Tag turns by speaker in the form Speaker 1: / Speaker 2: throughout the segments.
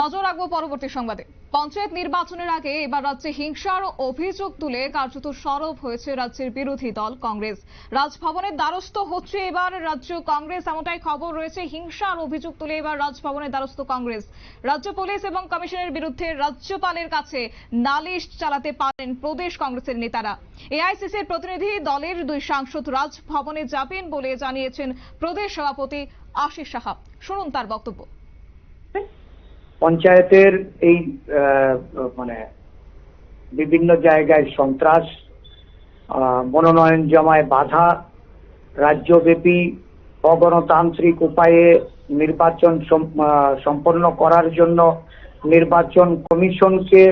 Speaker 1: নজর রাখব পরবর্তী সংবাদে। পঞ্চায়েত নির্বাচনের আগে এবার রাজ্যে হিংসার অভিযোগ তুলে কার্যত সরব হয়েছে রাজ্যের বিরোধী দল কংগ্রেস। রাজভবনের দ্বারস্থ হচ্ছে এবার রাজ্য কংগ্রেস, এমনটাই খবর রয়েছে হিংসার অভিযোগ তুলে এবার রাজভবনের দ্বারস্থ কংগ্রেস। রাজ্য পুলিশ এবং কমিশনের বিরুদ্ধে রাজ্যপালের কাছে নালিশ চালাতে পারেন প্রদেশ কংগ্রেসের নেতারা। এআইসিসির প্রতিনিধি দলের দুই সাংসদ রাজভবনে যাবেন বলে জানিয়েছেন প্রদেশ সভাপতি আশিস সাহা। শুনুন তার বক্তব্য।
Speaker 2: পঞ্চায়েতের এই মানে বিভিন্ন জায়গায় সন্ত্রাস মনোনয়ন জমায় বাধা, রাজ্যব্যাপী অগণতান্ত্রিক উপায়ে নির্বাচন সম- সম্পন্ন করার জন্য নির্বাচন কমিশনকে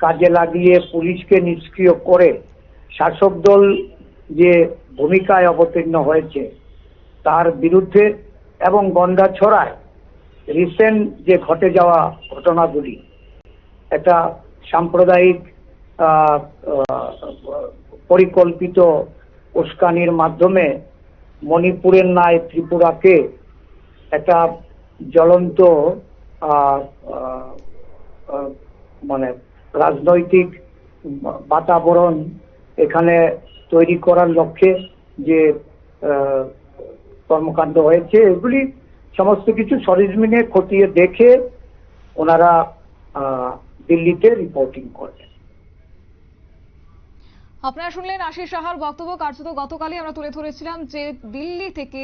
Speaker 2: কাজে লাগিয়ে পুলিশকে নিষ্ক্রিয় করে শাসক দল যে ভূমিকায় অবতীর্ণ হয়েছে, তার বিরুদ্ধে এবং গন্ডা ছড়ায় রিসেন্ট যে ঘটে যাওয়া ঘটনাগুলি, একটা সাম্প্রদায়িক পরিকল্পিত উস্কানির মাধ্যমে মণিপুরের ন্যায় ত্রিপুরাকে একটা জ্বলন্ত মানে রাজনৈতিক বাতাবরণ এখানে তৈরি করার লক্ষ্যে যে কর্মকাণ্ড হয়েছে, এগুলি সমস্ত কিছু সরেজমিনে খতিয়ে দেখে ওনারা দিল্লিতে রিপোর্টিং করবেন
Speaker 1: আপনারা শুনলেন আশিস সাহার বক্তব্য। কার্যত গতকালই আমরা তুলে ধরেছিলাম যে দিল্লি থেকে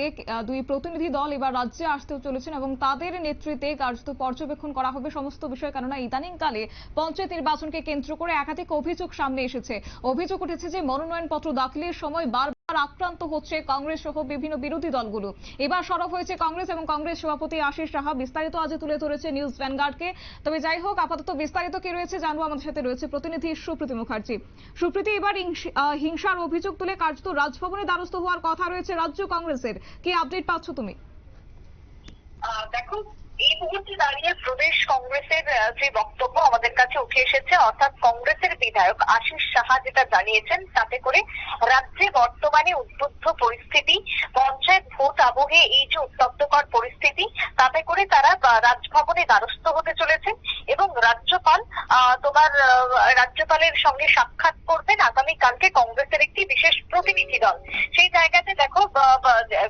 Speaker 1: দুই প্রতিনিধি দল এবার রাজ্যে আসতে চলেছেন এবং তাদের নেতৃত্বে কার্যত পর্যবেক্ষণ করা হবে সমস্ত বিষয়। কেননা ইদানিংকালে পঞ্চায়েত নির্বাচনকে কেন্দ্র করে একাধিক অভিযোগ সামনে এসেছে। অভিযোগ উঠেছে যে মনোনয়নপত্র দাখিলের সময় বারবার আক্রান্ত হচ্ছে কংগ্রেস সহ বিভিন্ন বিরোধী দলগুলো। এবার সরব হয়েছে কংগ্রেস এবং কংগ্রেস সভাপতি আশিস সাহা। বিস্তারিত আজ তুলে ধরেছে নিউজ ভ্যানগার্ডকে। তবে যাই হোক, আপাতত বিস্তারিত কি রয়েছে জানব আমাদের সাথে রয়েছে প্রতিনিধি সুপ্রীতি মুখার্জি। সুপ্রীতি, এবার হিংসার অভিযোগ তুলে কার্যত রাজভবনে দ্বারস্থ হওয়ার কথা রয়েছে রাজ্য কংগ্রেসের। কি আপডেট পাচ্ছ তুমি?
Speaker 3: দেখো এই মুহূর্তে দাঁড়িয়ে প্রদেশ কংগ্রেসের যে বক্তব্য আমাদের কাছে উঠে এসেছে, অর্থাৎ কংগ্রেসের বিধায়ক আশিস সাহা যেটা জানিয়েছেন, তাতে করে রাজ্যে বর্তমানে উদ্বুদ্ধ পরিস্থিতি, পঞ্চায়েত ভোট আবহে এই যে উত্তপ্তকর পরিস্থিতি, তাতে করে তারা রাজভবনে দ্বারস্থ হতে চলেছেন এবং রাজ্যপাল তোমার রাজ্যপালের সঙ্গে সাক্ষাৎ করবেন আগামীকালকে কংগ্রেসের একটি বিশেষ প্রতিনিধি দল। সেই জায়গাতে দেখো, বা-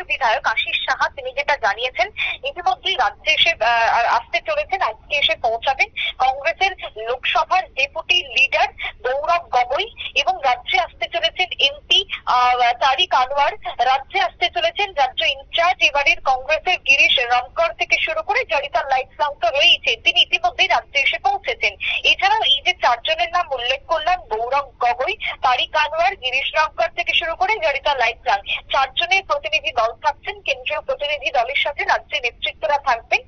Speaker 3: কংগ্রেসের বিধায়ক আশিস সাহা, তিনি যেটা জানিয়েছেন, ইতিমধ্যেই রাজ্যে এসে আসতে চলেছেন, আজকে এসে পৌঁছাবেন। কংগ্রেসের লোকসভার ডেপুটি লিডার গৌরব গগৈ এবং রাজ্যে আসতে চলেছেন এমপি তারিক আনোয়ার রাজ্যে আসতে চলেছেন রাজ্য ইনচার্জ এবারের কংগ্রেসের গিরিশ রমকর থেকে শুরু করে জড়িতার লাইফ রয়েছে তিনি ইতিমধ্যেই রাজ্যে এসে পৌঁছেছেন। এছাড়াও এই যে চারজনের নাম উল্লেখ করলাম, গৌরব গগৈ, তারিক আনোয়ার, গিরিশ রমকর থেকে শুরু করে জড়িতা লাইফ লং চারজনের প্রতিনিধি দল থাকছেন, কেন্দ্রীয় প্রতিনিধি দলের সাথে রাজ্য নেতৃত্বরা থাকবেন।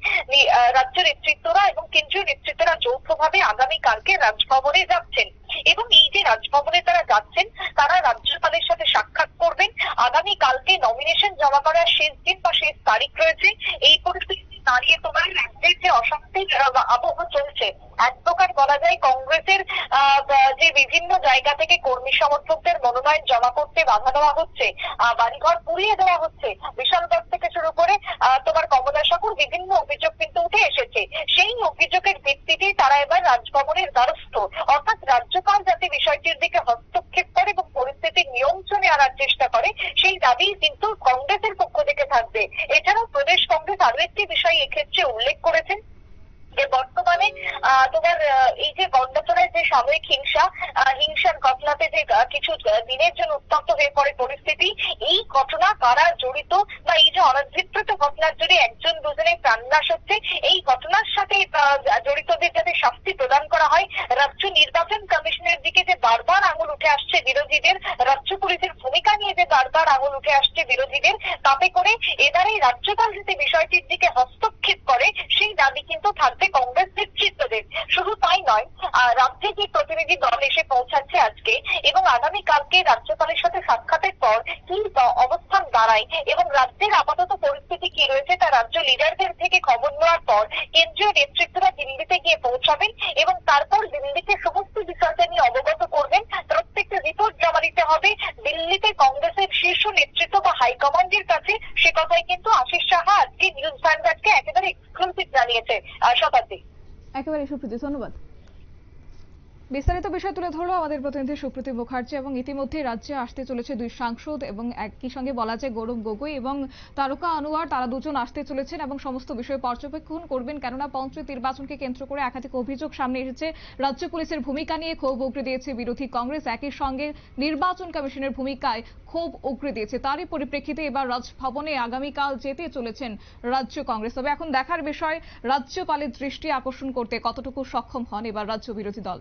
Speaker 3: রাজ্য নেতৃত্বরা এবং কেন্দ্রীয় নেতৃত্বরা যৌথভাবে আগামীকালকে রাজভবনে যাচ্ছেন। এবং এই যে রাজভবনে তারা যাচ্ছেন, তারা রাজ্যপালের সাথে সাক্ষাৎ করবেন। আগামী কালকে নমিনেশন জমা করার শেষ দিন বা শেষ তারিখ রয়েছে। এই পরিস্থিতিতে দাঁড়িয়ে তোমার রাজ্যের যে অশান্তির আবহ চলছে, এক প্রকার বলা যায় কংগ্রেসের যে বিভিন্ন জায়গা থেকে কর্মী সমর্থকদের মনোনয়ন জমা করতে বাধা দেওয়া হচ্ছে বাড়িঘর পুড়িয়ে দেওয়া হচ্ছে, বিশালগড় থেকে শুরু করে তোমার কমলাসাগর বিভিন্ন অভিযোগ কিন্তু উঠে এসেছে। সেই অভিযোগের ভিত্তিতে তারা এবার রাজভবনের দ্বারস্থ। অর্থাৎ রাজ্যপাল যাতে বিষয়টির দিকে হস্তক্ষেপ করে এবং পরিস্থিতি নিয়ন্ত্রণে আনার চেষ্টা করে, সেই দাবি কিন্তু কংগ্রেসের পক্ষ থাকবে। এছাড়াও প্রদেশ কংগ্রেস আরও একটি বিষয় এক্ষেত্রে উল্লেখ করেছেন। যে বর্তমানে তোমার এই যে গন্ডাচড়ায় যে সাময়িক হিংসা হিংসার ঘটনাতে যে কিছু দিনের জন্য উত্তপ্ত হয়ে পড়ে পরিস্থিতি, এই ঘটনা কারা জড়িত বা এই যে অনাদৃপ্ত ঘটনার জন্য একজন দুজনের প্রাণনাশ হচ্ছে, এই ঘটনার সাথে জড়িতদের যাতে শাস্তি প্রদান করা হয়, রাজ্য নির্বাচন কমিশনের দিকে যে বারবার আঙুল উঠে আসছে বিরোধীদের, রাজ্য পুলিশের ভূমিকা নিয়ে যে বারবার আঙুল উঠে আসছে বিরোধীদের, তাতে করে এবারে রাজ্যপাল যাতে বিষয়টির দিকে হস্তক্ষেপ করে, সেই দাবি কিন্তু থাকবে। কংগ্রেস নেতৃত্বদের শুধু তাই নয় রাজ্যে যে প্রতিনিধি দল এসে পৌঁছাচ্ছে আজকে এবং আগামীকালকে রাজ্যপালের সাথে সাক্ষাতের পর কি অবস্থান দাঁড়ায় এবং রাজ্যের আপাতত পরিস্থিতি কি রয়েছে তা রাজ্য লিডারদের থেকে খবর নেওয়ার পর কেন্দ্রীয় নেতৃত্বরা দিল্লিতে গিয়ে পৌঁছাবেন এবং তারপর দিল্লিতে সমস্ত বিষয়টা নিয়ে অবগত করবেন। প্রত্যেকটা রিপোর্ট জমা দিতে হবে। দিল্লিতে কংগ্রেসের শীর্ষ নেতৃত্ব হাইকমান্ডের কাছে সে কথাই কিন্তু আশিস সাহা আজকে নিউজ ভ্যানগার্ডকে একেবারে এক্সক্লুসিভ জানিয়েছে শতাব্দী।
Speaker 1: একেবারে সুপ্রীতি, ধন্যবাদ। বিস্তারিত বিষয় তুলে ধরলো আমাদের প্রতিনিধি সুপ্রীতি মুখার্জি এবং ইতিমধ্যে রাজ্যে আসতে চলেছে দুই সাংসদ এবং একই সঙ্গে বলা যায় গৌরব গগৈ এবং তারকা আনোয়ার, তারা দুজন আসতে চলেছেন এবং সমস্ত বিষয় পর্যবেক্ষণ করবেন। কেননা পঞ্চায়েত নির্বাচনকে কেন্দ্র করে একাধিক অভিযোগ সামনে এসেছে। রাজ্য পুলিশের ভূমিকা নিয়ে ক্ষোভ উগরে দিয়েছে বিরোধী কংগ্রেস। একই সঙ্গে নির্বাচন কমিশনের ভূমিকায় ক্ষোভ উগরে দিয়েছে। তারই পরিপ্রেক্ষিতে এবার রাজভবনে আগামীকাল যেতে চলেছেন রাজ্য কংগ্রেস। তবে এখন দেখার বিষয়, রাজ্যপালের দৃষ্টি আকর্ষণ করতে কতটুকু সক্ষম হন এবার রাজ্য বিরোধী দল?